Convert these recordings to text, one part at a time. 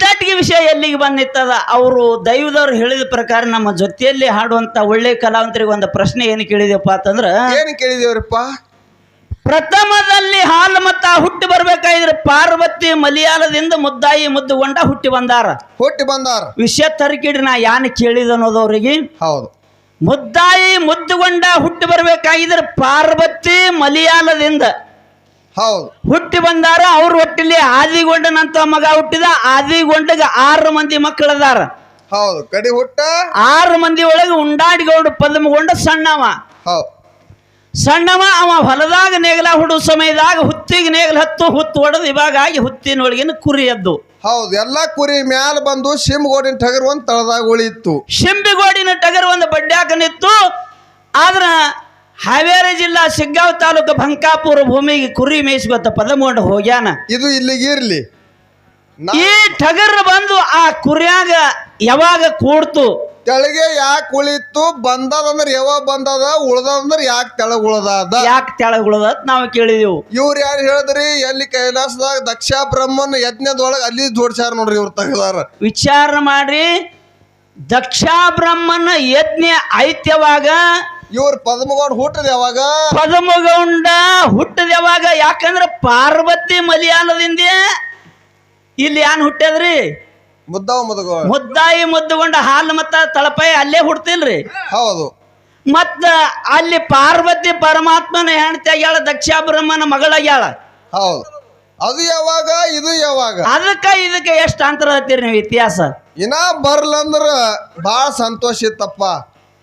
ಸಿದ್ಧಾಟಿಗೆ ವಿಷಯ ಎಲ್ಲಿಗೆ ಬಂದಿತ್ತದ? ಅವರು ದೈವದವ್ರು ಹೇಳಿದ ಪ್ರಕಾರ ನಮ್ಮ ಜೊತೆಯಲ್ಲಿ ಹಾಡುವಂತ ಒಳ್ಳೆ ಕಲಾವಂತರಿಗೆ ಒಂದು ಪ್ರಶ್ನೆ ಏನು ಕೇಳಿದೆಪ್ಪ ಅಂತಂದ್ರೆ ಏನು ಕೇಳಿದೇವ್ರಪ್ಪ? ಪ್ರಥಮದಲ್ಲಿ ಹಾಲು ಮತ್ತ ಹುಟ್ಟಿ ಬರ್ಬೇಕಾಗಿದ್ರೆ ಪಾರ್ವತಿ ಮಲಯಾಳದಿಂದ ಮುದ್ದಾಯಿ ಮುದ್ದುಗೊಂಡ ಹುಟ್ಟಿ ಬಂದಾರ. ಹುಟ್ಟಿ ಬಂದಾರ. ವಿಷಯ ತರಕಿಡ್ರಿ ನಾ ಯಾನ್ ಕೇಳಿದ ಅನ್ನೋದವ್ರಿಗೆ. ಹೌದು. ಮುದ್ದಾಯಿ ಮುದ್ದುಗೊಂಡ ಹುಟ್ಟಿ ಬರ್ಬೇಕಾಗಿದ್ರೆ ಪಾರ್ವತಿ ಮಲಯಾಳದಿಂದ ಹೌದು. ಹುಟ್ಟಿ ಬಂದಾರ ಅವ್ರ ಹೊಟ್ಟಿಲಿ ಆದಿಗೊಂಡನಂತ ಮಗ ಹುಟ್ಟಿದ ಆದಿಗೊಂಡಗ ಆರು ಮಂದಿ ಮಕ್ಕಳದಾರ. ಹೌದು ಕಡಿ ಹುಟ್ಟ. ಆರು ಮಂದಿ ಒಳಗೆ ಉಂಡಾಡಿಗೊಂಡು ಪದ್ಮಗೊಂಡ ಸಣ್ಣವ. ಹೌದು. ಸಣ್ಣವ ಅವ ಹೊಲದಾಗ ನೇಗಲ ಹುಡು ಸಮಯದಾಗ ಹುತ್ತಿಗೆ ನೇಗಲ ಹತ್ತು ಹುತ್ತು ಹೊಡೆದು ಇವಾಗ ಆಗಿ ಹುತ್ತಿನೊಳಗಿನ ಕುರಿ ಎದ್ದು. ಹೌದು ಎಲ್ಲಾ ಕುರಿ ಮ್ಯಾಲ ಬಂದು ಶಿಂಬಗೋಡಿನ ಟಗರ್ ಒಂದು ತಳದಾಗ ಉಳಿಯಿತ್ತು ಶಿಂಬಿಗೋಡಿನ ಟಗರ್ ಒಂದು ಬಡ್ಡ್ಯಾಕ ನಿತ್ತು ಆದ್ರ ಹಾವೇರಿ ಜಿಲ್ಲಾ ಶಿಗ್ಗಾವ್ ತಾಲೂಕು ಬಂಕಾಪುರ ಭೂಮಿಗೆ ಕುರಿ ಮೇಯಿಸ್ಕೊತ ಪದಮಗೊಂಡು ಹೋಗ್ಯಾನ. ಇದು ಇಲ್ಲಿಗೆ ಇರ್ಲಿ. ಈ ಟಗರ್ ಬಂದು ಆ ಕುರಿಯಾಗ ಯಾವಾಗ ಕೂಡ್ತು? ತೆಳಗೆ ಯಾಕೆ ಉಳಿತು ಬಂದದಂದ್ರ ಯಾವಾಗ ಬಂದದ? ಉಳ್ದಂದ್ರ ಯಾಕೆ ತೆಳಗ ಉಳದ ಯಾಕೆ ತೆಳಗುಳದ ನಾವು ಕೇಳಿದೆವು. ಇವ್ರು ಯಾರು ಹೇಳಿದ್ರಿ? ಎಲ್ಲಿ ಕೈಲಾಸದಾಗ ದಕ್ಷ ಬ್ರಹ್ಮನ್ ಯಜ್ಞದೊಳಗೆ ಅಲ್ಲಿ ಜೋಡ್ಸ್ಯಾರ ನೋಡ್ರಿ ಇವ್ರು ತೆಗದಾರ. ವಿಚಾರ ಮಾಡ್ರಿ. ದಕ್ಷ ಬ್ರಹ್ಮನ ಯಜ್ಞ ಐತ್ಯವಾಗ ಇವ್ರ ಪದ್ಮಗೌಡ ಹುಟ್ಟದ ಯಾವಾಗ? ಪದಮಗೌಂಡ ಹುಟ್ಟದ ಯಾವಾಗ? ಯಾಕಂದ್ರ ಪಾರ್ವತಿ ಮಲಿಯಾನದಿಂದ ಇಲ್ಲಿ ಏನ್ ಹುಟ್ಟದ್ರಿ ಮುದ್ದಾವ ಮುದಗೌಡ ಮುದ್ದಾಯಿ ಮುದ್ದುಗೊಂಡ ಹಾಲು ಮತ್ತ ತಳಪಾಯಿ ಅಲ್ಲೇ ಹುಡ್ತಿಲ್ರಿ ಹೌದು. ಮತ್ತ ಅಲ್ಲಿ ಪಾರ್ವತಿ ಪರಮಾತ್ಮನ ಹೆಂಡತಿ ಆಗ್ಯಾಳ ದಕ್ಷ ಬ್ರಹ್ಮನ ಮಗಳಾಗ್ಯಾಳ ಹೌದು. ಅದು ಯಾವಾಗ? ಇದು ಯಾವಾಗ? ಅದಕ್ಕ ಇದಕ್ಕೆ ಎಷ್ಟು ಅಂತರ ಹತ್ತೀರಿ ನೀವು ಇತಿಹಾಸ? ಇನ್ನ ಬರ್ಲಂದ್ರ ಬಾಳ ಸಂತೋಷ ಇತ್ತಪ್ಪ.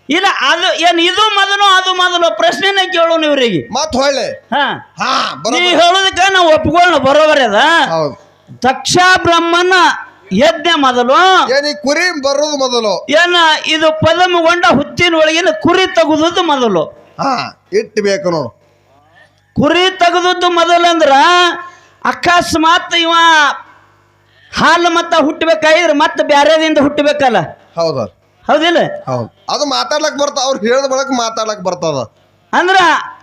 ಇಲ್ಲ ಅದು ಏನ್ ಇದು ಮೊದಲು ಅದು ಮೊದಲು? ಪ್ರಶ್ನೆನೇ ಕೇಳೋಣ ಇವ್ರಿಗೆ ಮತ್ತೆ ಹೊಳ್ಳಿ. ಹಾ. ಹಾ ನೀ ಬರೋಬ್ಬರಿ. ಹೇಳೋದಕ್ಕ ನಾವು ಒಪ್ಕೊಳ್ಳೋಣ ಬರೋಬರಿ ಅದ? ಹೌದು. ದಕ್ಷ ಬ್ರಹ್ಮನ ಯಜ್ಞ ಮೊದಲು. ಏನ್ ಈ ಕುರಿ ಬರೋದು ಮೊದಲು? ಏನ ಇದು ಪದಮಗೊಂಡ ಹುಚ್ಚಿನ ಒಳಗಿನ ಕುರಿ ತೆಗೆದದ್ದು ಮೊದಲು. ಹಾ ಇಟ್ಟು ಬೇಕು ನೋಡು. ಕುರಿ ತೆಗೆದದ್ದು ಮೊದಲು ಅಂದ್ರ ಅಕಸ್ಮಾತ್ ಇವ ಹಾಲು ಮತ್ತ ಹುಟ್ಟಬೇಕಾಗಿದ್ರೆ ಮತ್ತೆ ಬ್ಯಾರೆದಿಂದ ಹುಟ್ಟಬೇಕಲ್ಲ ಹೌದ. ಹೌದಿಲ್ಲ? ಹೌದು. ಅದು ಮಾತಾಡ್ಲಕ್ ಬರ್ತಾವ ಅವ್ರು ಹೇಳಿದ ಬಳಕ ಮಾತಾಡ್ಲಕ್ ಬರ್ತದ. ಅಂದ್ರ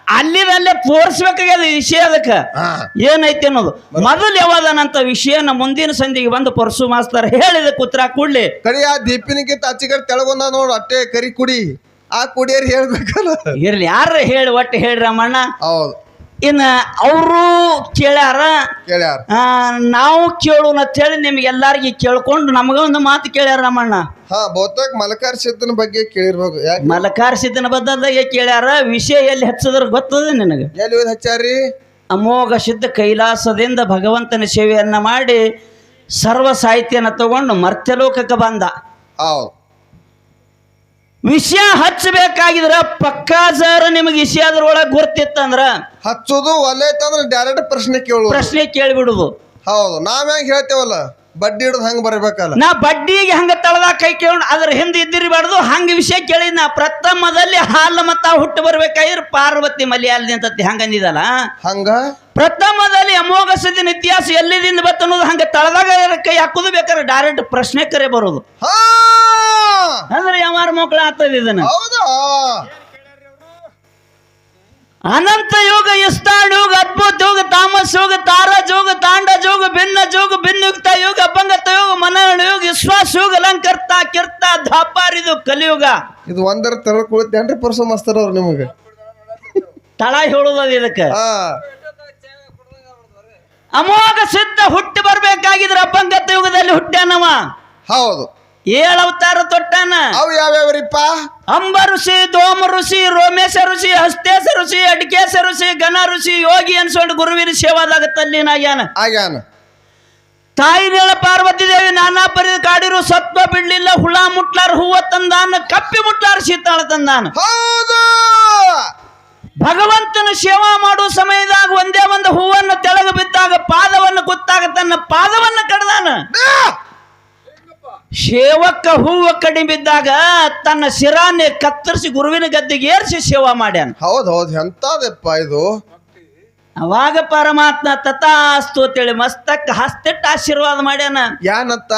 ಅಲ್ಲಿದಲ್ಲೇ ತೋರಿಸ್ಬೇಕಾಗ್ಯದ ಈ ವಿಷಯ ಅದಕ್ಕೆ. ಹಾ. ಏನೈತಿ ಅನ್ನೋದು. ಮೊದಲು ಯಾವಾದನಂತ ವಿಷಯನ ಮುಂದಿನ ಸಂಧಿಗೆ ಬಂದು ಪರಸು ಮಾಸ್ತರ್ ಹೇಳಿದ ಕುತ್ರ ಕೂಡ್ಲಿ. ಕರಿ ಆ ದೀಪಿನಿಗಿಂತ ಕಡೆ ತೆಳಗೊಂದ ನೋಡು ಅಟ್ಟೆ ಕರಿ ಕುಡಿ. ಆ ಕುಡಿಯರ್ ಹೇಳ್ಬೇಕಲ್ಲ. ಇರ್ಲಿ ಯಾರ ಹೇಳಿ ಒಟ್ಟು ಹೇಳ್ರಿ ರಮಣ್ಣ ಹೌದು. ಇನ್ನ ಅವರು ಕೇಳ್ಯಾರ. ಕೇಳ್ಯಾರ. ನಾವು ಕೇಳೋಣ ಅಂತೇಳಿ ನಿಮ್ಗೆ ಎಲ್ಲಾರಿಗೆ ಕೇಳ್ಕೊಂಡು ನಮಗ ಒಂದು ಮಾತು ಕೇಳ್ಯಾರ ನಮ್ಮಣ್ಣ. ಹಾ ಬಹುತೇಕ ಮಲಕಾರ್ ಸಿದ್ದನ ಬಗ್ಗೆ ಕೇಳಿರ್ಬೋದು. ಯಾಕೆ? ಮಲಕಾರ ಸಿದ್ಧನ ಬದ್ದಾಗ ಕೇಳ್ಯಾರ ವಿಷಯ ಎಲ್ಲಿ ಹಚ್ಚದ್ರ ಗೊತ್ತದ ನಿನಗೆ? ಎಲ್ಲಿ ಹಚ್ಚಾರಿ? ಅಮೋಘ ಸಿದ್ಧ ಕೈಲಾಸದಿಂದ ಭಗವಂತನ ಸೇವೆಯನ್ನ ಮಾಡಿ ಸರ್ವ ಸಾಹಿತ್ಯನ ತಗೊಂಡು ಮರ್ತ್ಯಲೋಕಕ್ಕೆ ಬಂದ. ಹೌದು. ವಿಷಯ ಹಚ್ಚಬೇಕಾಗಿದ್ರ ಪಕ್ಕಾ ಸರ್ ನಿಮಗೆ ವಿಷಯ ಅದ್ರೊಳಗೆ ಗೊತ್ತಿತ್ತಂದ್ರ ಹಚ್ಚೋದು ಒಲೆ ಐತಂದ್ರ ಡೈರೆಕ್ಟ್ ಪ್ರಶ್ನೆ ಕೇಳು ಪ್ರಶ್ನೆ ಕೇಳಿಬಿಡುದು. ಹೌದು ನಾವ್ ಹೆಂಗ್ ಹೇಳ್ತೇವಲ್ಲ? ಬಡ್ಡಿ ಹಿಡಿದು ಹಂಗ ಬರಬೇಕಲ್ಲ? ನಾ ಬಡ್ಡಿಗೆ ಹಂಗ ತಳದ ಕೈ ಕೇಳೋಣ ಅದ್ರ ಹಿಂದೆ ಇದ್ದಿರಬಾರ್ದು ಹಂಗ ವಿಷಯ ಕೇಳಿದ್ ನಾ ಪ್ರಥಮದಲ್ಲಿ ಹಾಲು ಮತ್ತ ಹುಟ್ಟು ಬರ್ಬೇಕಾಗಿದ್ರೆ ಪಾರ್ವತಿ ಮಲಯಾಳದಿ ಅಂತ ಹಂಗಂದಿದಲ್ಲ ಹಂಗ? ಪ್ರಥಮದಲ್ಲಿ ಅಮೋಘ ಸದಿನ ಇತಿಹಾಸ ಎಲ್ಲಿದಿಂದ ಬತ್ತ ಅನ್ನೋದು ಹಂಗ ತಳದಾಗ ಕೈ ಹಾಕೋದು ಬೇಕಾದ್ರೆ ಡೈರೆಕ್ಟ್ ಪ್ರಶ್ನೆ ಕರೆ ಬರೋದು. ಅಂದ್ರೆ ಯಾವಾರ ಮಕ್ಕಳು ಆಗ್ತದೆ ಇದನ್ನ? ಹೌದಾ? ಅನಂತ ಯೋಗ ಇಷ್ಟಾಣ ಯೋಗ ಅದ್ಭುತ ಯೋಗ ತಾಮಸ್ ಯೋಗ ತಾರಾ ಜೋಗ ತಾಂಡ ಜೋಗ ಭಿನ್ನ ಯೋಗ ಭಿನ್ನಯುಕ್ತ ಯೋಗ ಅಭಂಗತ ಯೋಗ ಮನನ ಯೋಗ ವಿಶ್ವಾಸ ಯೋಗ ಅಲಂಕರ್ತ ಕಿರ್ತ ಧಾಪಾರಿದು ಕಲಿಯುಗ. ಇದು ಒಂದರ ತರ ಕುಳಿತೇನ್ರಿ ಪರ್ಸು ಮಸ್ತರ್ ಅವ್ರು ನಿಮಗೆ? ತಳ ಹೇಳುದ ಇದಕ್ಕೆ. ಅಮೋಘ ಸಿದ್ಧ ಹುಟ್ಟಿ ಬರ್ಬೇಕಾಗಿದ್ರ ಅಭಂಗತ ಯುಗದಲ್ಲಿ ಹುಟ್ಟ್ಯಾನವ. ಹೌದು. ಏಳು ಅವತಾರ ತೊಟ್ಟಾನ. ಅವು ಯಾವ್ಯಾವ್ರಿಪ್ಪ ಅಂಬ ಋಷಿ ದೋಮ ಋಷಿ ರೋಮೇಶ ಋಷಿ ಹಸ್ತೇಶ ಋಷಿ ಅಡಿಕೇಶ ಋಷಿ ಘನ ಋಷಿ ಯೋಗಿ ಅನ್ಸೊಂಡು ಗುರುವಿನ ಸೇವಾದಾಗ ತಲ್ಲಿನ ಆಗ್ಯಾನ. ತಾಯಿ ನೇಳ ಪಾರ್ವತಿ ದೇವಿ ನಾನಾ ಪರಿ ಕಾಡಿರು ಸತ್ವ ಬಿಡ್ಲಿಲ್ಲ ಹುಳ ಮುಟ್ಲಾರ ಹೂವ ತಂದಾನ ಕಪ್ಪಿ ಮುಟ್ಲಾರ ಶೀತಾಳ ತಂದಾನ. ಹೌದು! ಭಗವಂತನ ಸೇವಾ ಮಾಡುವ ಸಮಯದಾಗ ಒಂದೇ ಒಂದು ಹೂವನ್ನು ತೆಳಗ ಬಿದ್ದಾಗ ಪಾದವನ್ನು ಗೊತ್ತಾಗ ತನ್ನ ಪಾದವನ್ನು ಕಡ್ದಾನ. ಸೇವಕ್ಕ ಹೂವು ಕಡಿಮೆ ಬಿದ್ದಾಗ ತನ್ನ ಶಿರಾನೆ ಕತ್ತರಿಸಿ ಗುರುವಿನ ಗದ್ದೆಗೆ ಏರಿಸಿ ಸೇವಾ ಮಾಡ್ಯಾನ. ಹೌದು ಹೌದು ಎಂತದಪ್ಪ ಇದು? ಅವಾಗ ಪರಮಾತ್ಮ ತಥಾಸ್ತು ಅಂತೇಳಿ ಮಸ್ತಕ್ಕ ಹಸ್ತಿಟ್ಟು ಆಶೀರ್ವಾದ ಮಾಡ್ಯಾನ. ಯಾನತ್ತ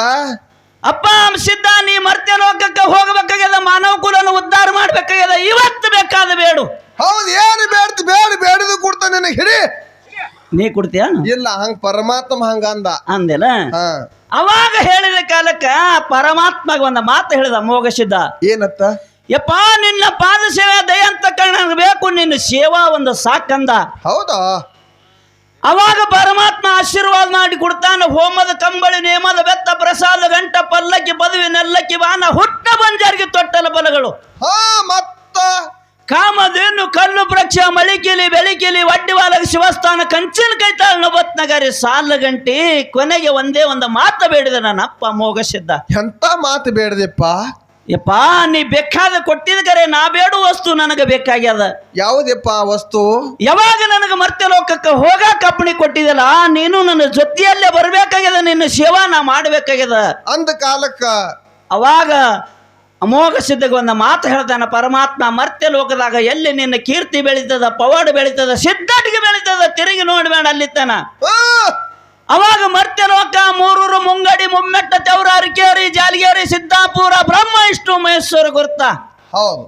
ಅಪ್ಪ ಸಿದ್ಧ ನೀ ಮರ್ತ್ಯ ಲೋಕಕ್ಕೆ ಹೋಗಬೇಕಾಗ್ಯದ ಮಾನವ ಕುಲನ ಉದ್ಧಾರ ಮಾಡ್ಬೇಕಾಗ್ಯದ ಇವತ್ತು ಬೇಕಾದ ಬೇಡು. ಹೌದು ಏನು ಬೇಡ ಬೇಡ ಬೇಡದು ಕೊಡ್ತಾನೆ ನಿನಗೆ ಹಿಡಿ. ನೀ ಕೊಡ್ತೀಯ? ಇಲ್ಲ ಹಂಗ ಪರಮಾತ್ಮ ಹಂಗ ಅಂದ. ಅಂದಿಲ್ಲ? ಹಾ. ಅವಾಗ ಹೇಳಿದ ಕಾಲಕ್ಕ ಪರಮಾತ್ಮಗ ಒಂದು ಮಾತು ಹೇಳಿದ ಮೋಗಸಿದ್ದ ಏನತ್ತ ಯಪ್ಪ ನಿನ್ನ ಪಾದ ಸೇವೆ ದಯ ಅಂತ ನನಗೆ ಬೇಕು ನಿನ್ನ ಸೇವಾ ಒಂದು ಸಾಕಂದ. ಹೌದಾ? ಅವಾಗ ಪರಮಾತ್ಮ ಆಶೀರ್ವಾದ ಮಾಡಿ ಕೊಡ್ತಾನ ಹೋಮದ ಕಂಬಳಿ ನೇಮದ ಬೆತ್ತ ಪ್ರಸಾದ ಗಂಟ ಪಲ್ಲಕ್ಕಿ ಪದವಿ ನೆಲ್ಲಕ್ಕಿ ಬಾನ ಹುಟ್ಟ ಬಂಜಾರಿಗೆ ತೊಟ್ಟಲ ಬಲಗಳು. ಮತ್ತ? ಕಾಮಧೇನು ಕಲ್ಲು ಪ್ರಕ್ಷ ಮಳಿಕಿಲಿ ಬೆಳಿಕಿಲಿ ವಡ್ಡಿವಾಲಗ ಶಿವಸ್ಥಾನ ಕಂಚಿನ ಕೈತಾಳ ನಗರಿ ಸಾಲ ಗಂಟಿ ಕೊನೆಗೆ ಒಂದೇ ಒಂದು ಮಾತು ಬೇಡಿದ ನನ್ನ ಅಪ್ಪ ಮೋಗಸಿದ್ದ ಎಂತ ಮಾತು ಬೇಡದಪ್ಪ? ಯಪ್ಪ ನೀ ಬೇಕಾದ ಕೊಟ್ಟಿದ ಕರೆ ನಾ ಬೇಡು ವಸ್ತು ನನಗೆ ಬೇಕಾಗ್ಯದ. ಯಾವುದಪ್ಪ ಆ ವಸ್ತು? ಯಾವಾಗ ನನಗೆ ಮರ್ತ್ಯ ಲೋಕಕ್ಕೆ ಹೋಗಾಕ ಕಪ್ಪಣಿ ಕೊಟ್ಟಿದಲ್ಲ ನೀನು ನನ್ನ ಜೊತೆಯಲ್ಲೇ ಬರ್ಬೇಕಾಗ್ಯದ ನಿನ್ನ ಸೇವಾ ನಾ ಮಾಡ್ಬೇಕಾಗ್ಯದ. ಅಂದ ಕಾಲಕ್ಕ ಅವಾಗ ಅಮೋಘ ಸಿದ್ಧಗ ಒಂದು ಮಾತು ಹೇಳ್ತಾನ ಪರಮಾತ್ಮ ಮರ್ತ್ಯ ಲೋಕದಾಗ ಎಲ್ಲಿ ನಿನ್ನ ಕೀರ್ತಿ ಬೆಳೀತದ ಪವಾಡ ಬೆಳೀತದ ಸಿದ್ಧಾಟಿಗೆ ಬೆಳೀತದ ತಿರುಗಿ ನೋಡ್ಬೇಡ ಅಲ್ಲಿತ್ತಾನ! ಅವಾಗ ಮರ್ತ್ಯ ಲೋಕ ಮೂರೂರು ಮುಂಗಡಿ ಮುಮ್ಮೆಟ್ಟ ತೆವರ ಅರಕೇರಿ ಜಾಲಿಗೇರಿ ಸಿದ್ದಾಪುರ ಬ್ರಹ್ಮ ಇಷ್ಟು ಮಹೇಶ್ವರ ಗುರ್ತ. ಹೌದು.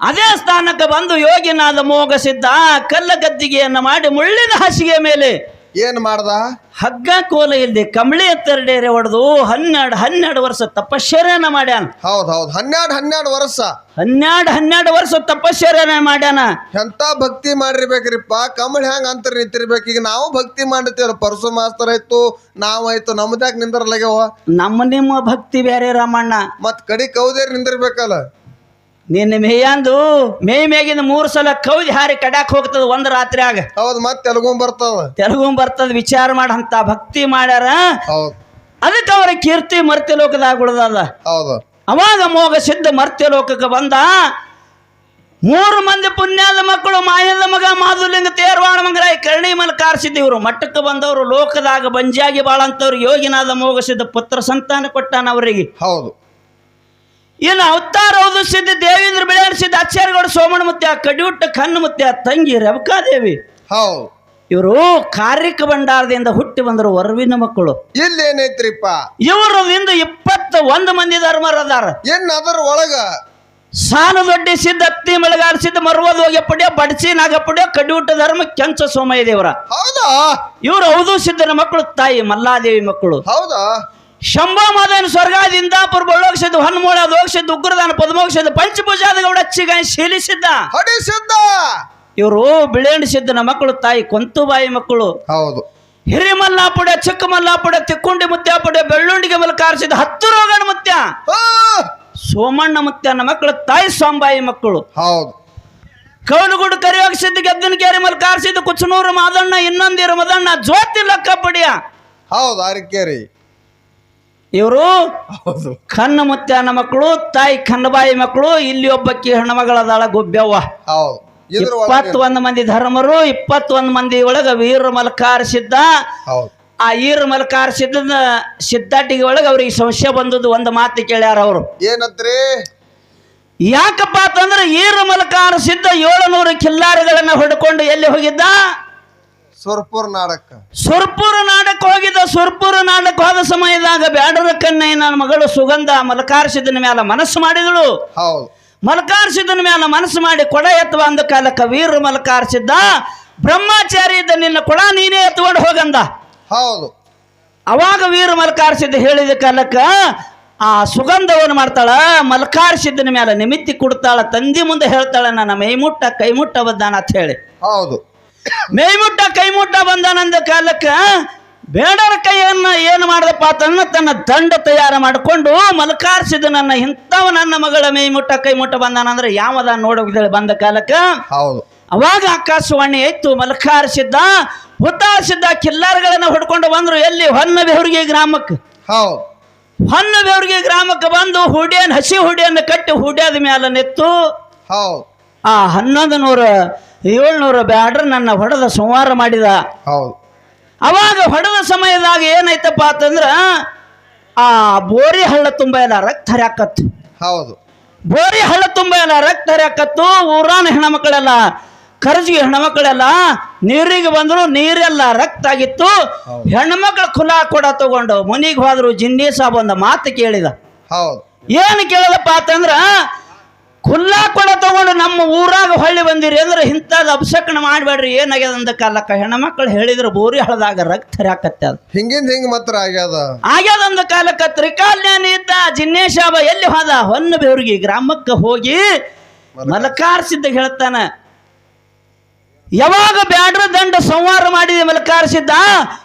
ಅದೇ ಸ್ಥಾನಕ್ಕೆ ಬಂದು ಯೋಗಿನಾದ ಮೋಗ ಸಿದ್ಧ ಕಲ್ಲ ಗದ್ದಿಗೆಯನ್ನು ಮಾಡಿ ಮುಳ್ಳಿನ ಹಾಸಿಗೆ ಮೇಲೆ ಏನ್ ಮಾಡ್ದ? ಹಗ್ಗ ಕೋಲ ಇಲ್ಲದೆ ಕಂಬಳಿ ಎತ್ತರಡೇರೆ ಹೊಡೆದು ಹನ್ನೆರಡು ಹನ್ನೆರಡು ವರ್ಷ ತಪಶ್ಚರ್ಯನ ಮಾಡ್ಯಾನ. ಹೌದ್ ಹೌದ್ ಹನ್ನೆರಡು ಹನ್ನೆರಡು ವರ್ಷ. ಹನ್ನೆರಡು ಹನ್ನೆರಡು ವರ್ಷ ತಪಶ್ಚರ್ಯನ ಮಾಡ್ಯಾನ. ಎಂತ ಭಕ್ತಿ ಮಾಡಿರ್ಬೇಕ್ರಿಪ್ಪ ಕಮಲ್ ಹೆಂಗ್ ಅಂತ ನಿಂತಿರ್ಬೇಕು? ಈಗ ನಾವು ಭಕ್ತಿ ಮಾಡಿರ್ತೀವಲ್ಲ ಪರಸು ಮಾಸ್ತರ್ ಆಯ್ತು ನಾವಾಯ್ತು ನಮ್ದ್ಯಾಕ್ ನಿಂದ್ರಲಾಗ್ಯವ? ನಮ್ಮ ನಿಮ್ಮ ಭಕ್ತಿ ಬೇರೆ ರಾಮಣ್ಣ. ಮತ್ ಕಡಿ ಕೌದೇರ್ ನಿಂದಿರ್ಬೇಕಲ್ಲ? ನಿನ್ನ ಮೇಯಂದು ಮೇ ಮೇಗಿನ ಮೂರು ಸಲ ಕೌದಿ ಹಾರಿ ಕಡಾಕ್ ಹೋಗ್ತದ ಒಂದ್ ರಾತ್ರಿಯಾಗ. ಹೌದು ಮತ್ ತೆಲುಗುಂ ಬರ್ತದ. ತೆಲುಗು ಬರ್ತದ ವಿಚಾರ ಮಾಡಂತ ಭಕ್ತಿ ಮಾಡ್ಯಾರ. ಹೌದ್. ಅದಕ್ಕೆ ಅವರ ಕೀರ್ತಿ ಮರ್ತ್ಯ ಲೋಕದಾಗ ಉಳ್ದದ. ಹೌದು. ಅವಾಗ ಮೋಗ ಸಿದ್ಧ ಮರ್ತ್ಯ ಲೋಕಕ್ಕೆ ಬಂದ. ಮೂರು ಮಂದಿ ಪುಣ್ಯದ ಮಕ್ಕಳು ಮಾಯದ ಮಗ ಮಾಧುಲಿಂಗ ತೇರ್ವಾಣ ಮಂಗರಾಯ ಕರ್ಣಿ ಮಲ್ ಕಾರ್ಸಿದ್ದ ಇವರು. ಮಟ್ಟಕ್ಕೆ ಬಂದವರು ಲೋಕದಾಗ ಬಂಜಿಯಾಗಿ ಬಾಳಂತವ್ರು ಯೋಗಿನಾದ ಮೋಗ ಸಿದ್ಧ ಪುತ್ರ ಸಂತಾನ ಕೊಟ್ಟಾನ ಅವರಿಗೆ. ಹೌದು. ಇನ್ನು ಅವತಾರ ಸಿದ್ಧ ದೇವೇಂದ್ರ ಬೆಳೆಸಿದ್ದ ಆಚಾರ್ಯಗೌಡ ಸೋಮಣ್ಣ ಮುತ್ಯ ಕಡಿಯುಟ್ಟ ಕಣ್ಣು ಮುತ್ಯ ತಂಗಿ ರೇವಕಾದೇವಿ. ಹೌದು. ಇವರು ಕಾರ್ಯಕ ಭಂಡಾರದಿಂದ ಹುಟ್ಟಿ ಬಂದರು ವರವಿನ ಮಕ್ಕಳು. ಇಲ್ಲೇನೈತ್ರಿಪ್ಪ? ಇವರದಿಂದ ಇಪ್ಪತ್ತ ಒಂದು ಮಂದಿ ಧರ್ಮರದಾರ ಏನ್ ಅದರ ಒಳಗ? ಸಾನು ದೊಡ್ಡಿ ಸಿದ್ದ ಅತ್ತಿ ಹೋಗಿ ಮರುವದ ಹೋಗ್ಯಪಡ್ಯ ಬಡಸಿ ನಾಗಪಡ್ಯ ಕಡಿಯುಟ್ಟ ಧರ್ಮ ಕೆಂಚ ಸೋಮಯ್ಯ ದೇವರ. ಹೌದಾ? ಇವರು ಹೌದು ಸಿದ್ದನ ಮಕ್ಕಳು ತಾಯಿ ಮಲ್ಲಾದೇವಿ ಮಕ್ಕಳು. ಹೌದಾ? ಶಂಭ ಮಾದನ ಸ್ವರ್ಗಾದ ಇಂದಾಪುರ ಬಳ್ಳೋಕ್ಷದ ಹನ್ಮೂಳ ದೋಕ್ಷದ ಉಗ್ರದಾನ ಪದ್ಮೋಕ್ಷದ ಪಂಚಭುಜಾದ ಗೌಡ ಚಿಗಾಯಿ ಶೀಲಿಸಿದ್ದ. ಹೊಡಿಸಿದ್ದ. ಇವರು ಬಿಳೆಣಿಸಿದ್ದ ನಮ್ಮ ಮಕ್ಕಳು ತಾಯಿ ಕೊಂತುಬಾಯಿ ಮಕ್ಕಳು. ಹೌದು. ಹಿರಿಮಲ್ಲಾಪುಡ ಚಿಕ್ಕ ಮಲ್ಲಾಪುಡ ತಿಕ್ಕುಂಡಿ ಮುತ್ಯಾಪುಡ ಬೆಳ್ಳುಂಡಿಗೆ ಮೇಲೆ ಕಾರ್ಸಿದ ಹತ್ತು ರೋಗಣ ಮುತ್ಯ. ಸೋಮಣ್ಣ ಸೋಮಣ್ಣ ನಮ್ಮ ಮಕ್ಕಳು ತಾಯಿ ಸೋಂಬಾಯಿ ಮಕ್ಕಳು. ಹೌದು. ಕೌಲುಗುಡು ಕರಿಯೋಗ ಸಿದ್ಧ ಗೆದ್ದನ ಕೇರಿ ಮಲ್ ಕಾರ್ಸಿದ್ದು ಕುಚನೂರು ಮಾದಣ್ಣ ಇನ್ನೊಂದಿರು ಮದಣ್ಣ ಜ್ಯೋತಿ ಲಕ್ಕಪ್ಪಡಿಯ. ಹೌದು ಅರಿಕೇರಿ. ಇವರು ಹೌದು. ಕಣ್ಣ ಮುತ್ತಾನ ಮಕ್ಕಳು ತಾಯಿ ಕಣ್ಣಬಾಯಿ ಮಕ್ಕಳು ಇಲ್ಲಿ ಒಬ್ಬಕ್ಕಿ ಹೆಣ್ಮಗಳದಾಳ ಮಗಳದಾಳ ಹೌದು. ಇದ್ರ ಒಳಗೆ ಇಪ್ಪತ್ತೊಂದು ಮಂದಿ ಧರ್ಮರು ಇಪ್ಪತ್ತೊಂದು ಮಂದಿ ಒಳಗ ವೀರ ಮಲ್ಕಾರ ಸಿದ್ಧ ಹೌದು. ಆ ಈರ ಮಲ್ಕಾರ ಸಿದ್ಧನ ಸಿದ್ಧಾಟಿಗೆ ಒಳಗೆ ಅವ್ರಿಗೆ ಸಂಶಯ ಬಂದದ್ದು ಒಂದು ಮಾತು ಕೇಳ್ಯಾರ ಅವರು. ಏನಂತ್ರಿ? ಯಾಕಪ್ಪ ಅಂತಂದ್ರೆ ಈರ ಮಲ್ಕಾರ ಸಿದ್ಧ ಏಳುನೂರು ಕಿಲ್ಲಾರಿಗಳನ್ನ ಹೊಡ್ಕೊಂಡು ಎಲ್ಲಿ ಹೋಗಿದ್ದ? ಸುರ್ಪುರ್ ನಾಡಕ್ಕ ಸುರ್ಪುರ ನಾಡಕ್ಕೆ ಹೋಗಿದ್ದ ಸುರ್ಪುರ ನಾಡಕ್ಕೆ ಹೋದ ಸಮಯದಾಗ ಬ್ಯಾಡರ ಕನ್ನೆ ನನ್ನ ಮಗಳು ಸುಗಂಧ ಮಲ್ಕಾರ ಸಿದ್ಧನ ಮ್ಯಾಲ ಮನಸ್ಸು ಮಾಡಿದಳು. ಹೌದು. ಮಲ್ಕಾರ ಸಿದ್ಧನ ಮ್ಯಾಲ ಮನಸ್ಸು ಮಾಡಿ ಕೊಡ ಎತ್ತುವ ಅಂದ ಕಾಲಕ್ಕ ವೀರ ಮಲಕಾರಿಸಿದ್ದ. ಬ್ರಹ್ಮಚಾರಿ ಇದ್ದ ನಿನ್ನ ಕೊಡ ನೀನೇ ಎತ್ಕೊಂಡು ಹೋಗಂದ. ಹೌದು. ಅವಾಗ ವೀರ ಮಲ್ಕಾರ ಸಿದ್ಧ ಹೇಳಿದ ಕಾಲಕ್ಕ ಆ ಸುಗಂಧವನ್ನು ಮಾಡ್ತಾಳ ಮಲ್ಕಾರ ಮ್ಯಾಲ ಮೇಲೆ ನಿಮಿತ್ತಿ ಕೊಡ್ತಾಳ ತಂದಿ ಮುಂದೆ ಹೇಳ್ತಾಳ ನನ್ನ ಮೈಮುಟ್ಟ ಕೈಮುಟ್ಟ ಬದ್ದಾನ ಅಂತ ಹೇಳಿ. ಹೌದು. ಮೈಮುಟ್ಟ ಕೈಮುಟ್ಟ ಬಂದಾನಂದ ಕಾಲಕ್ಕ ಬೇಡರ ಕೈಯನ್ನ ಏನು ಮಾಡಿದಪ್ಪ ತನ್ನ ತನ್ನ ದಂಡ ತಯಾರು ಮಾಡಿಕೊಂಡು ಮಲಕಾರಿಸಿದ ನನ್ನ ಇಂಥವ ನನ್ನ ಮಗಳ ಮೈಮುಟ್ಟ ಕೈಮುಟ್ಟ ಬಂದಾನಂದ್ರೆ ಯಾವದ ನೋಡೋಗಿದ್ದೇಳಿ ಬಂದ ಕಾಲಕ್ಕ? ಹೌದು. ಅವಾಗ ಆಕಾಶವಾಣಿ ಇತ್ತು ಮಲಕಾರಿಸಿದ್ದ ಸಿದ್ಧ ಕಿಲ್ಲಾರ್ಗಳನ್ನ ಹುಡ್ಕೊಂಡು ಕಿಲ್ಲಾರಗಳನ್ನ ಹೊಡ್ಕೊಂಡು ಬಂದ್ರು. ಎಲ್ಲಿ? ಹೊನ್ನ ಬೆವರಿಗೆ ಗ್ರಾಮಕ್ಕೆ. ಹೌದು. ಹೊನ್ನ ಬೆವರಿಗೆ ಗ್ರಾಮಕ್ಕೆ ಬಂದು ಹುಡಿಯನ್ ಹಸಿ ಹುಡಿಯನ್ನು ಕಟ್ಟಿ ಹುಡಿಯಾದ ಮೇಲೆ ನೆತ್ತು. ಹೌದು. ಆ ಹನ್ನೊಂದು ನೂರ ಏಳ್ನೂರ ಬ್ಯಾಡ್ರ ನನ್ನ ಹೊಡೆದ ಸಂಹಾರ ಮಾಡಿದ. ಹೌದು. ಅವಾಗ ಹೊಡೆದ ಸಮಯದಾಗ ಏನಾಯ್ತಪ್ಪ ಅಂತಂದ್ರ ಆ ಬೋರಿ ಹಳ್ಳ ತುಂಬ ಎಲ್ಲ ರಕ್ತ ಹರಿಯಾಕತ್ತು. ಹೌದು. ಬೋರಿ ಹಳ್ಳ ತುಂಬ ಎಲ್ಲ ರಕ್ತ ಹರಿಯಾಕತ್ತು ಊರಾನ ಹೆಣ್ಮಕ್ಳೆಲ್ಲ ಕರ್ಜಿಗೆ ಹೆಣ್ಮಕ್ಳೆಲ್ಲ ನೀರಿಗೆ ಬಂದ್ರು ನೀರೆಲ್ಲ ರಕ್ತ ಆಗಿತ್ತು. ಹೆಣ್ಮಕ್ಳು ಖುಲಾ ಕೂಡ ತಗೊಂಡು ಮನಿಗೆ ಹೋದ್ರು ಜಿನ್ನಿ ಸಾಬ್ ಒಂದು ಮಾತು ಕೇಳಿದ. ಹೌದು. ಏನು ಕೇಳದಪ್ಪ ಅಂತಂದ್ರ ಕುಲ್ಲಾ ಕೊಡ ತಗೊಂಡು ನಮ್ಮ ಊರಾಗ ಹೊಳ್ಳಿ ಬಂದಿರಿ ಅಂದ್ರೆ ಇಂಥದ್ದು ಅಪಶಕನ ಮಾಡಬೇಡ್ರಿ ಏನಾಗ್ಯದ ಅಂದ ಕಾಲಕ್ಕ? ಹೆಣ್ಮಕ್ಳು ಹೇಳಿದ್ರು ಬೋರಿ ಹಳದಾಗ ರಕ್ತ ಹರಿಯಾಕತ್ತೆ ಅದು. ಹಿಂಗಿಂದ ಹಿಂಗ ಮಾತ್ರ ಆಗ್ಯಾದ? ಆಗ್ಯದ ಅಂದ ಕಾಲಕ್ಕ ತ್ರಿಕಾಲ್ಯಾನಿ ಇದ್ದ ಜಿನ್ನೇಶಾಬ ಎಲ್ಲಿ ಹೋದ? ಹೊನ್ನ ಬೇವ್ರಿಗೆ ಗ್ರಾಮಕ್ಕೆ ಹೋಗಿ ಮಲಕಾರ್ಸಿದ್ದ ಹೇಳ್ತಾನ. ಯಾವಾಗ ಬ್ಯಾಡ್ರ ದಂಡ ಸಂಹಾರ ಮಾಡಿದ ಮಲಕಾರಿಸಿದ್ದ?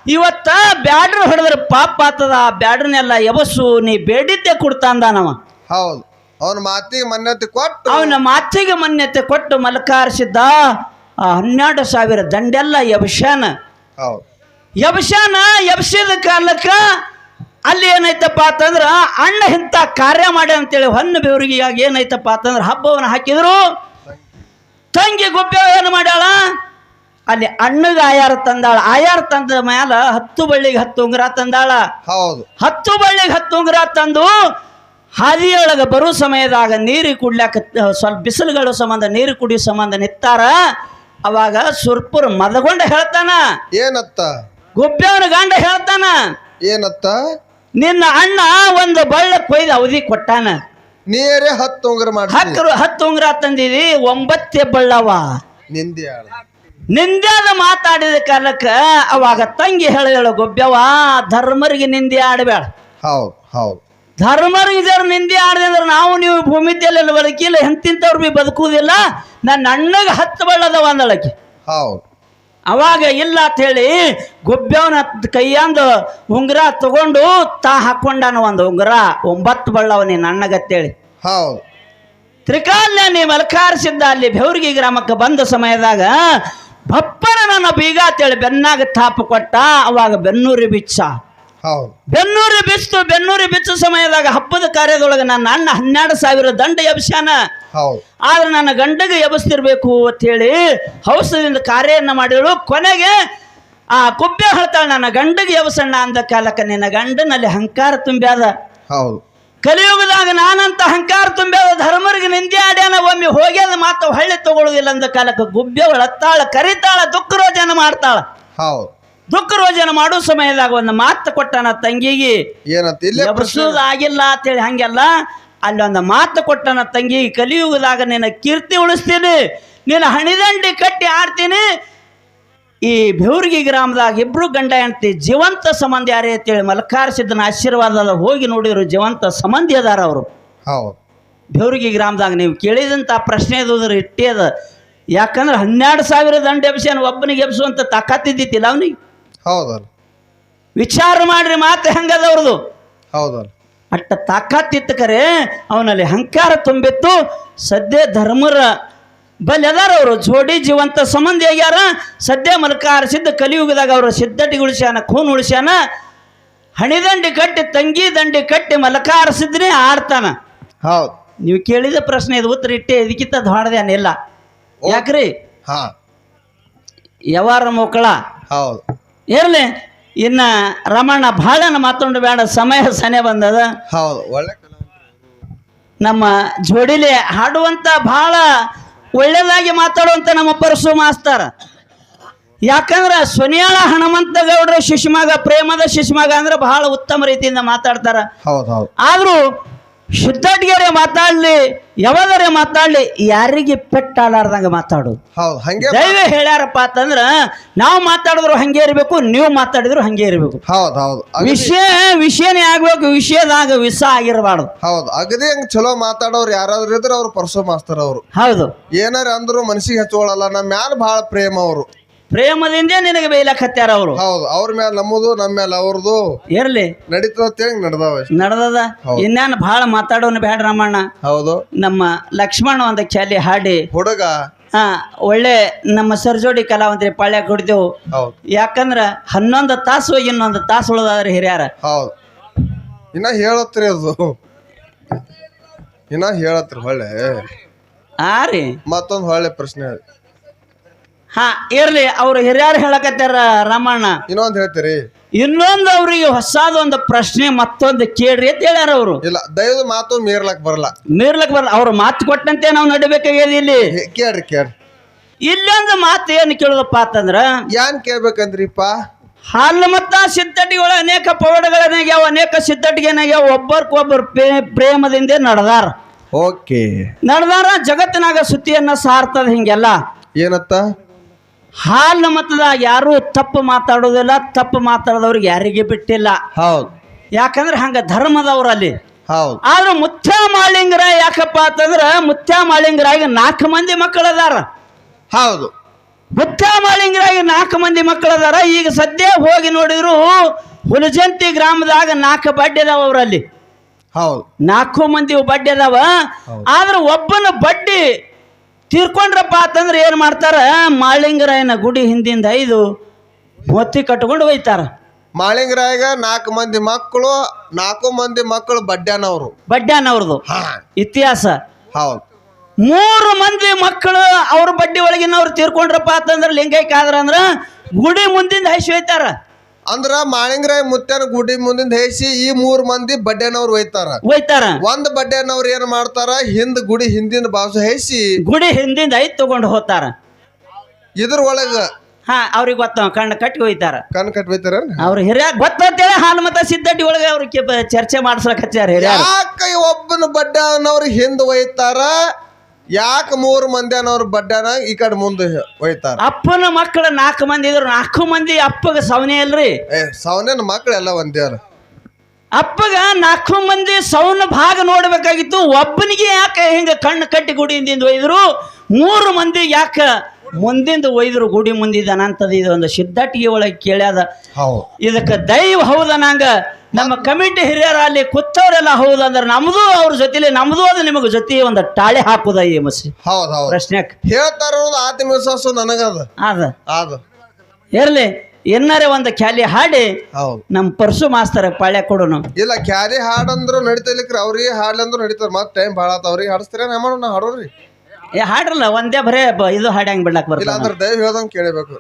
ಇವತ್ತ ಬ್ಯಾಡ್ರ ಹೊಡೆದ್ರೆ ಪಾಪ ಆತದ. ಬ್ಯಾಡ್ರನೆಲ್ಲ ಬ್ಯಾಡ್ರನ್ನೆಲ್ಲ ಯವಸು ನೀ ಬೇಡಿದ್ದೆ ಕೊಡ್ತಾ ಅಂದಾನವ ಹೌದು. ಅವನ ಮಾತಿಗೆ ಮನ್ಯತೆ ಕೊಟ್ಟು ಅವನ ಮಾತಿಗೆ ಮನ್ಯತೆ ಕೊಟ್ಟು ಮಲಕಾರಿಸಿದ್ದ ಆ ಹನ್ನೆರಡು ಸಾವಿರ ದಂಡೆಲ್ಲ ಯಬಶಾನ ಹೌದು. ಯಬಶಾನ ಯಬಸಿದ ಕಾಲಕ್ಕ ಅಲ್ಲಿ ಏನೈತಪ್ಪ ಅಂತಂದ್ರ ಅಣ್ಣ ಇಂಥ ಕಾರ್ಯ ಮಾಡಿ ಅಂತೇಳಿ ಹೊನ್ನ ಬೆವರಿಗೆ ಏನಾಯ್ತಪ್ಪ ಏನೈತಪ್ಪ ಅಂತಂದ್ರ ಹಬ್ಬವನ್ನು ಹಾಕಿದ್ರು. ತಂಗಿ ಗುಬ್ಬೆ ಏನು ಮಾಡ್ಯಾಳ? ಅಲ್ಲಿ ಅಣ್ಣಗೆ ಆಯಾರ ತಂದಾಳ. ಆಯಾರ ತಂದ ಮ್ಯಾಲ ಹತ್ತು ಬಳ್ಳಿಗೆ ಹತ್ತು ಉಂಗುರ ತಂದಾಳ. ಹೌದು. ಹತ್ತು ಬಳ್ಳಿಗೆ ಹತ್ತು ಉಂಗುರ ತಂದು ಹಾದಿಯೊಳಗೆ ಬರೋ ಸಮಯದಾಗ ನೀರು ಕುಡ್ಲಾಕ ಸ್ವಲ್ಪ ಬಿಸಿಲುಗಳು ಸಂಬಂಧ ನೀರು ಕುಡಿಯೋ ಸಂಬಂಧ ನಿತ್ತಾರ ಅವಾಗ ಸುರ್ಪುರ್ ಮದಗೊಂಡ ಹೇಳ್ತಾನ. ಏನತ್ತ? ಗುಬ್ಬೆವನ ಗಂಡ ಹೇಳ್ತಾನ. ಏನತ್ತ? ನಿನ್ನ ಅಣ್ಣ ಒಂದು ಬಳ್ಳ ಕೊಯ್ದು ಅವಧಿ ಕೊಟ್ಟಾನ. ನೀರೇ ಹತ್ತು ಉಂಗ್ರ ಮಾಡಿ ಹತ್ತು ಹತ್ತು ಉಂಗ್ರ ತಂದಿದಿ ಒಂಬತ್ತೇ ಬಳ್ಳವ. ನಿಂದೆ ನಿಂದ್ಯಾದ ಮಾತಾಡಿದ ಕಾಲಕ್ಕ ಅವಾಗ ತಂಗಿ ಹೇಳಿದಳು ಗೊಬ್ಬವ ಧರ್ಮರಿಗೆ ನಿಂದೆ ಆಡಬೇಡ. ಹೌದು ಹೌದು. ಧರ್ಮರಿಗೆ ಇದರ ನಿಂದೆ ಆಡದೆ ಅಂದ್ರೆ ನಾವು ನೀವು ಭೂಮಿದ್ಯಲ್ಲ ಬದುಕಿಲ್ಲ ಎಂತಿಂತವ್ರು ಬಿ ಬದುಕುವುದಿಲ್ಲ. ನನ್ನ ಅಣ್ಣಗೆ ಹತ್ತು ಬಳ್ಳದವ ಒಂದಳಕ್ಕೆ ಹೌದು. ಅವಾಗ ಇಲ್ಲ ಅಂತ ಹೇಳಿ ಗುಬ್ಬೆವನ ಕೈಯಂದು ಉಂಗುರ ತಗೊಂಡು ತಾ ಹಾಕೊಂಡಾನ ಒಂದು ಉಂಗುರ ಒಂಬತ್ತು ಬಳ್ಳವ ನೀನು ಅಣ್ಣಗತ್ತೇಳಿ ಹೌದು. ತ್ರಿಕಾಲ್ಯಾನಿ ಮಲಕಾರಿಸಿದ್ದ ಅಲ್ಲಿ ಬೆವರಿಗೆ ಗ್ರಾಮಕ್ಕೆ ಬಂದ ಸಮಯದಾಗ ಬಪ್ಪನ ನನ್ನ ಬೀಗ ಅಂತೇಳಿ ಬೆನ್ನಾಗ ತಾಪ ಕೊಟ್ಟ ಅವಾಗ ಬೆನ್ನೂರಿ ಬಿಚ್ಚ. ಬೆನ್ನೂರಿ ಬಿಚ್ಚು ಬೆನ್ನೂರು ಬಿಚ್ಚು ಸಮಯದಾಗ ಹಬ್ಬದ ಕಾರ್ಯದೊಳಗೆ ನನ್ನ ಅಣ್ಣ ಹನ್ನೆರಡು ಸಾವಿರ ದಂಡ ಎಬ್ಸ್ಯಾನ. ಹೌದು. ಆದ್ರೆ ನನ್ನ ಗಂಡಗೆ ಎಬಸ್ತಿರ್ಬೇಕು ಹೇಳಿ ಹೌಸದಿಂದ ಕಾರ್ಯವನ್ನು ಮಾಡಿದಳು. ಕೊನೆಗೆ ಆ ಕುಬ್ಬೆ ಹೇಳ್ತಾಳೆ ನನ್ನ ಗಂಡಗೆ ಎಬಸಣ್ಣ ಅಂದ ಕಾಲಕ್ಕೆ ನಿನ್ನ ಗಂಡನಲ್ಲಿ ಅಹಂಕಾರ ತುಂಬ್ಯಾದ ಹೌದು. ಕಲಿಯುಗದಾಗ ನಾನಂತ ಅಹಂಕಾರ ತುಂಬ್ಯಾದ ಧರ್ಮರಿಗೆ ನಿಂದೆ ಆಡ್ಯಾನ ಒಮ್ಮೆ ಹೋಗ್ಯಾದ ಮಾತು ಹಳ್ಳಿ ತಗೊಳುದಿಲ್ಲ ಅಂದ ಕಾಲಕ್ಕೆ ಗುಬ್ಬೆ ಹತ್ತಾಳ ಕರಿತಾಳ ದುಃಖ ರೋಜನ ಮಾಡ್ತಾಳ. ಹೌದು. ದುಃಖ ರೋಜನ ಮಾಡೋ ಸಮಯದಾಗ ಒಂದು ಮಾತು ಕೊಟ್ಟನ ತಂಗಿಗೆ. ಏನಂತ ಇಲ್ಲೇ ಪ್ರಶ್ನೆ ಎಬ್ಸೋದು ಆಗಿಲ್ಲ ಅಂತೇಳಿ ಹಂಗೆಲ್ಲ ಅಲ್ಲಿ ಒಂದು ಮಾತು ಕೊಟ್ಟನ ತಂಗಿಗೆ ಕಲಿಯುಗದಾಗ ನಿನ್ನ ಕೀರ್ತಿ ಉಳಿಸ್ತೀನಿ ನಿನ್ನ ಹಣಿದಂಡಿ ಕಟ್ಟಿ ಆಡ್ತೀನಿ. ಈ ಬೆವರ್ಗಿ ಗ್ರಾಮದಾಗ ಇಬ್ರು ಗಂಡ ಹೆಂಡತಿ ಜೀವಂತ ಸಂಬಂಧಿ ಯಾರೇ ಅಂತೇಳಿ ಮಲಕಾರಿಸಿದ್ದನ ಆಶೀರ್ವಾದದ ಹೋಗಿ ನೋಡಿರು ಜೀವಂತ ಸಂಬಂಧಿ ಅದಾರ ಅವರು. ಹೌದು. ಬೆವರ್ಗಿ ಗ್ರಾಮದಾಗ ನೀವು ಕೇಳಿದಂಥ ಪ್ರಶ್ನೆ ಇದ್ದದ್ರ ಇಟ್ಟೇ ಅದ. ಯಾಕಂದ್ರೆ ಹನ್ನೆರಡು ಸಾವಿರ ದಂಡ ಎಬ್ಸ ಒಬ್ಬನಿಗೆ ಎಬ್ಸುವಂತ ತಾಕತ್ತಿದ್ದಿತ್ತಿಲ್ಲ ಅವನಿಗೆ. ಹೌದಲ್ಲ. ವಿಚಾರ ಮಾಡ್ರಿ ಮಾತು ಹೆಂಗದ ಅವ್ರದ್ದು ಹೌದಲ್ಲ. ಅಟ್ಟ ತಾಕತ್ತಿತ್ತು ಕರೆ ಅವನಲ್ಲಿ ಅಹಂಕಾರ ತುಂಬಿತ್ತು. ಸದ್ಯ ಧರ್ಮರ ಬಲ್ ಅದಾರ ಅವರು. ಜೋಡಿ ಜೀವಂತ ಸಂಬಂಧಿ ಆಗ್ಯಾರ. ಸದ್ಯ ಮಲಕ ಆರಿಸಿದ್ದ ಕಲಿಯುಗದಾಗ ಅವರು ಸಿದ್ಧಟಿ ಉಳಿಸ್ಯಾನ ಖೂನ್ ಉಳಿಸ್ಯಾನ. ಹಣಿದಂಡಿ ಕಟ್ಟಿ ತಂಗಿ ದಂಡಿ ಕಟ್ಟಿ ಮಲಕ ಆರಿಸಿದ್ರೆ ಆಡ್ತಾನ. ಹೌದು. ನೀವು ಕೇಳಿದ ಪ್ರಶ್ನೆ ಇದು ಉತ್ತರ ಇಟ್ಟೆ ಇದಕ್ಕಿಂತ ಧಾಡದೇನಿಲ್ಲ ಯಾಕ್ರಿ? ಹಾ. ಯವಾರ ಮಕ್ಕಳ ಹೌದು. ಇರಲಿ. ಇನ್ನ ರಮಣ ಭಾಳನ ಮಾತೊಂಡು ಬೇಡ ಸಮಯ ಸನೆ ಬಂದದ. ಹೌದು ಒಳ್ಳೆ ನಮ್ಮ ಜೋಡಿಲಿ ಹಾಡುವಂತ ಬಹಳ ಒಳ್ಳೆಯದಾಗಿ ಮಾತಾಡುವಂತ ನಮ್ಮ ಪರಶು ಮಾಸ್ತಾರ. ಯಾಕಂದ್ರೆ ಸೊನಿಯಾಳ ಹನುಮಂತ ಗೌಡ್ರ ಶಿಶುಮಗ ಪ್ರೇಮದ ಶಿಶುಮಗ ಅಂದ್ರೆ ಬಹಳ ಉತ್ತಮ ರೀತಿಯಿಂದ ಮಾತಾಡ್ತಾರ. ಆದ್ರೂ ಶುದ್ಧಟಿಗೆರೆ ಮಾತಾಡ್ಲಿ ಯಾವಾಗರೆ ಮಾತಾಡ್ಲಿ ಯಾರಿಗೆ ಪೆಟ್ಟಾಡಾರ್ದಂಗ ಮಾತಾಡು. ಹೌದು ಹಂಗೆ ದೈವ ಹೇಳ್ಯಾರಪ್ಪ ಅಂತಂದ್ರ ನಾವು ಮಾತಾಡಿದ್ರು ಹಂಗೆ ಇರಬೇಕು ನೀವು ಮಾತಾಡಿದ್ರು ಹಂಗೆ ಇರಬೇಕು. ಹೌದು ಹೌದು. ವಿಷಯ ವಿಷಯನೇ ಆಗ್ಬೇಕು ವಿಷಯದಾಗ ವಿಷ ಆಗಿರಬಾರ್ದು. ಹೌದು ಅಗದಿ ಹಂಗ ಚಲೋ ಮಾತಾಡೋರು ಯಾರಾದ್ರೂ ಇದ್ರೆ ಅವ್ರು ಪರ್ಸೋ ಮಾಸ್ತರ್ ಅವರು. ಹೌದು. ಏನಾರ ಅಂದ್ರು ಮನಸ್ಸಿಗೆ ಹಚ್ಕೊಳಲ್ಲ ನಮ್ಮ ಮ್ಯಾಲ ಬಹಳ ಪ್ರೇಮ ಅವರು. ಪ್ರೇಮದಿಂದ ನಿನಗೆ ಬೈಲಕ್ ಹತ್ಯಾರ ಅವರು? ಹೌದು ಅವ್ರ ಮೇಲೆ ನಮ್ಮದು ನಮ್ಮ ಮೇಲೆ ಅವ್ರದ್ದು ಇರ್ಲಿ. ನಡೀತದ ನಡ್ದಾವ ನಡೆದದ? ಇನ್ನೇನು ಬಹಳ ಮಾತಾಡೋನು ಬೇಡ ರಮಣ್ಣ. ಹೌದು. ನಮ್ಮ ಲಕ್ಷ್ಮಣ ಒಂದು ಚಾಲಿ ಹಾಡಿ. ಹುಡುಗ. ಹಾ ಒಳ್ಳೆ ನಮ್ಮ ಸರ್ಜೋಡಿ ಕಲಾವಂತರಿ ಪಾಳ್ಯ ಕೊಡ್ತೇವು ಯಾಕಂದ್ರ ಹನ್ನೊಂದು ತಾಸು ಇನ್ನೊಂದು ತಾಸು ಉಳದಾದ್ರೆ ಹಿರಿಯಾರ. ಹೌದು. ಇನ್ನ ಹೇಳತ್ರಿ ಅದು. ಇನ್ನ ಹೇಳತ್ರಿ ಹೊಳ್ಳೆ. ಆ ರೀ. ಮತ್ತೊಂದು ಹೊಳ್ಳೆ ಪ್ರಶ್ನೆ. ಹಾ ಇರ್ಲಿ ಅವ್ರು ಹಿರಿಯರು ಹೇಳಕತ್ತಾರ ರಾಮಣ್ಣ. ಇನ್ನೊಂದ್ ಹೇಳ್ತೀರಿ. ಇನ್ನೊಂದು ಅವ್ರಿಗೆ ಹೊಸದೊಂದು ಪ್ರಶ್ನೆ ಮತ್ತೊಂದು ಕೇಳ್ರಿ ಅಂತ ಹೇಳ್ಯಾರ ಅವರು. ಇಲ್ಲ ದಯವಿಟ್ಟು ಮಾತು ಮೀರ್ಲಕ್ ಬರಲ್ಲ. ಮೀರ್ಲಕ್ ಬರಲ್ಲ ಅವ್ರ ಮಾತು ಕೊಟ್ಟಂತೆ ನಾವು ನಡಿಬೇಕಾಗ್ಯದ ಇಲ್ಲಿ. ಕೇಳ್ರಿ ಕೇಳ್ರಿ. ಇಲ್ಲೊಂದು ಮಾತು ಏನು ಕೇಳೋದಪ್ಪ ಅಂತಂದ್ರ ಏನ್ ಕೇಳ್ಬೇಕಂದ್ರಿಪ್ಪ? ಹಾಲು ಮತ್ತ ಸಿದ್ಧಟಿಗಳ ಅನೇಕ ಪವಾಡಗಳನ್ನಾಗ್ಯಾವ ಅನೇಕ ಸಿದ್ಧಟಿಗೆನಾಗ್ಯಾವ ಒಬ್ಬರ್ಕೊಬ್ಬರು ಪ್ರೇಮದಿಂದ ನಡೆದಾರ. ಓಕೆ. ನಡೆದಾರ ಜಗತ್ತಿನಾಗ ಸುದ್ದಿಯನ್ನ ಸಾರ್ತದ ಹಿಂಗೆಲ್ಲ. ಏನತ್ತ? ಹಾಲ್ ಮತದಾಗ ಯಾರು ತಪ್ಪು ಮಾತಾಡೋದಿಲ್ಲ ತಪ್ಪು ಮಾತಾಡೋದವ್ರಿಗೆ ಯಾರಿಗೆ ಬಿಟ್ಟಿಲ್ಲ. ಹೌದು. ಯಾಕಂದ್ರೆ ಹಂಗ ಧರ್ಮದವ್ರಲ್ಲಿ. ಹೌದು. ಆದ್ರೆ ಮುತ್ಯ ಮಾಳಿಂಗರ ಯಾಕಪ್ಪ ಅಂತಂದ್ರ ಮುತ್ಯ ಮಾಳಿಂಗರಾಗಿ ನಾಲ್ಕು ಮಂದಿ ಮಕ್ಕಳದಾರ. ಹೌದು. ಮುತ್ಯ ಮಾಳಿಂಗರಾಗಿ ನಾಲ್ಕು ಮಂದಿ ಮಕ್ಕಳದಾರ. ಈಗ ಸದ್ಯ ಹೋಗಿ ನೋಡಿದ್ರು ಹುಲಜಂತಿ ಗ್ರಾಮದಾಗ ನಾಲ್ಕು ಬಡ್ಡಿ ಅದಾವ ಅವರಲ್ಲಿ. ಹೌದು. ನಾಲ್ಕು ಮಂದಿ ಬಡ್ಡಿ ಅದಾವ. ಆದ್ರೆ ಒಬ್ಬನ ಬಡ್ಡಿ ತೀರ್ಕೊಂಡ್ರಪ್ಪ ಅಂತಂದ್ರೆ ಏನು ಮಾಡ್ತಾರೆ? ಮಾಳಿಂಗರಾಯನ ಗುಡಿ ಹಿಂದಿಂದ ಐದು ಹೊತ್ತಿ ಕಟ್ಕೊಂಡು ಹೋಯ್ತಾರ. ಮಾಳಿಂಗರಾಯಗ ನಾಲ್ಕು ಮಂದಿ ಮಕ್ಕಳು ನಾಲ್ಕು ಮಂದಿ ಮಕ್ಕಳು ಬಡ್ಡ್ಯಾನವ್ರು ಬಡ್ಡ್ಯಾನವ್ರದು ಹಾ. ಇತಿಹಾಸ. ಹೌದು. ಮೂರು ಮಂದಿ ಮಕ್ಕಳು ಅವ್ರ ಬಡ್ಡಿ ಒಳಗಿನವ್ರು ತೀರ್ಕೊಂಡ್ರಪ್ಪ ಅಂತಂದ್ರೆ ಲಿಂಗೈಕ್ ಆದ್ರ ಅಂದ್ರ ಗುಡಿ ಮುಂದಿಂದ ಹೈಸಿ ಒಯ್ತಾರ ಅಂದ್ರ ಮಾಳಿಂಗ್ರಾಯ್ ಮುತ್ಯನ ಗುಡಿ ಮುಂದಿನ ಹೇಸಿ ಈ ಮೂರ್ ಮಂದಿ ಬಡ್ಡೆನವ್ರು ಒಯ್ತಾರ. ಒಯ್ತಾರ. ಒಂದ್ ಬಡ್ಡೆನವ್ರ ಏನ್ ಮಾಡ್ತಾರ? ಹಿಂದ್ ಗುಡಿ ಹಿಂದಿನ ಬಾಸು ಹೇಸಿ ಗುಡಿ ಹಿಂದಿಂದ ಐದ್ ತಗೊಂಡು ಹೋಗ್ತಾರ. ಇದ್ರ ಒಳಗ ಹಾ ಅವ್ರಿಗೆ ಗೊತ್ತ ಕಣ್ಣು ಕಟ್ಟಿ ಒಯ್ತಾರ. ಕಣ್ ಕಟ್ ಒಯ್ತಾರ ಅವ್ರ ಹಿರಿಯ ಗೊತ್ತಂತೇಳಿ ಹಾಲು ಮತ ಸಿದ್ದಡ್ಡಿ ಒಳಗೆ ಅವ್ರಿಗೆ ಚರ್ಚೆ ಮಾಡ್ಸಕ್ ಹಚ್ಚಾರ ಹಿರಿಯ ಯಾಕ ಒಬ್ಬನ ಬಡ್ಡ್ಯಾನವ್ರು ಹಿಂದ್ ಒಯ್ತಾರ? ಯಾಕ ಮೂರ್ ಅನ್ನೋರು ಬಡ್ಡನ ಈ ಕಡೆ ಮುಂದೆ ಹೋಯ್ತಾರ. ಅಪ್ಪನ ಮಕ್ಕಳು ನಾಲ್ಕು ಮಂದಿ ಇದ್ರು. ನಾಲ್ಕು ಮಂದಿ ಅಪ್ಪಗ ಸವನೆ ಅಲ್ರಿ? ಏ ಸವನೇನ ಒಂದೇ ಅಲ್ಲ ಅಪ್ಪಗ ನಾಲ್ಕು ಮಂದಿ ಸೌನ ಭಾಗ ನೋಡಬೇಕಾಗಿತ್ತು. ಒಬ್ಬನಿಗೆ ಯಾಕೆ ಹಿಂಗ ಕಣ್ಣು ಕಟ್ಟಿ ಗುಡಿಯಿಂದ ಒಯ್ದ್ರು? ಮೂರು ಮಂದಿ ಯಾಕ ಮುಂದಿಂದ ಒಯ್ದ್ರು ಗುಡಿ ಮುಂದಿದ್ದಾನ ಅಂತದ ಇದು ಒಂದು ಸಿದ್ಧಾಟಿಗೆ ಒಳಗೆ ಕೇಳ್ಯಾದ. ಹೌದು. ಇದಕ್ಕೆ ದೈವ ಹೌದ ನಂಗ. ನಮ್ಮ ಕಮಿಟಿ ಹಿರಿಯರ ಅಲ್ಲಿ ಕೂತವ್ರೆಲ್ಲ ಹೌದು ಅಂದ್ರೆ ನಮ್ದು ಅವ್ರ ಜೊತೆಲಿ ನಮ್ದು ಅದು ನಿಮಗ ಜೊತೆ ಒಂದು ತಾಳೆ ಹಾಕುದ ಈ ಮಸಿ. ಹೌದು ಹೌದು. ಪ್ರಶ್ನೆಕ್ ಹೇಳ್ತಾರ ಆತ್ಮವಿಶ್ವಾಸ ನನಗದ. ಅದ. ಅದು. ಇರ್ಲಿ ಏನಾರೆ ಒಂದು ಖ್ಯಾಲಿ ಹಾಡಿ ಹೌದು. ನಮ್ಮ ಪರ್ಸು ಮಾಸ್ತರ ಪಾಳೆ ಕೊಡೋನು. ಇಲ್ಲ ಕ್ಯಾರಿ ಹಾಡಂದ್ರು ನಡಿತಲಿಕ್ರಿ ಅವ್ರಿಗೆ ಹಾಡ್ಲಂದ್ರು ನಡೀತಾರ ಮತ್ತೆ ಟೈಮ್ ಭಾಳ ಆತ ಅವ್ರಿಗೆ ಹಾಡಿಸ್ತೀರ ನಮ್ಮ ನಾ ಹಾಡೋರಿ ಏ ಹಾಡ್ರಲ್ಲ ಒಂದೇ ಬರೇ ಬ- ಇದು ಹೆಂಗ್ ಬಿಡ್ಲಾಕ್ ಇಲ್ಲ ಬರ್ತದ ಅಂದ್ರೆ ದೈವ ಹೇಳ್ದಂಗ್ ಕೇಳಬೇಕು.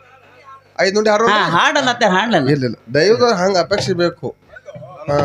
ಐದು ನುಡಿ ಹಾಡೋ ಹಾ ಹಾಡ್ಲಲ್ಲ. ಇಲ್ಲ ಇಲ್ಲ. ದೈವದ ಹಂಗ ಅಪೇಕ್ಷೆ ಬೇಕು. ಹಾ.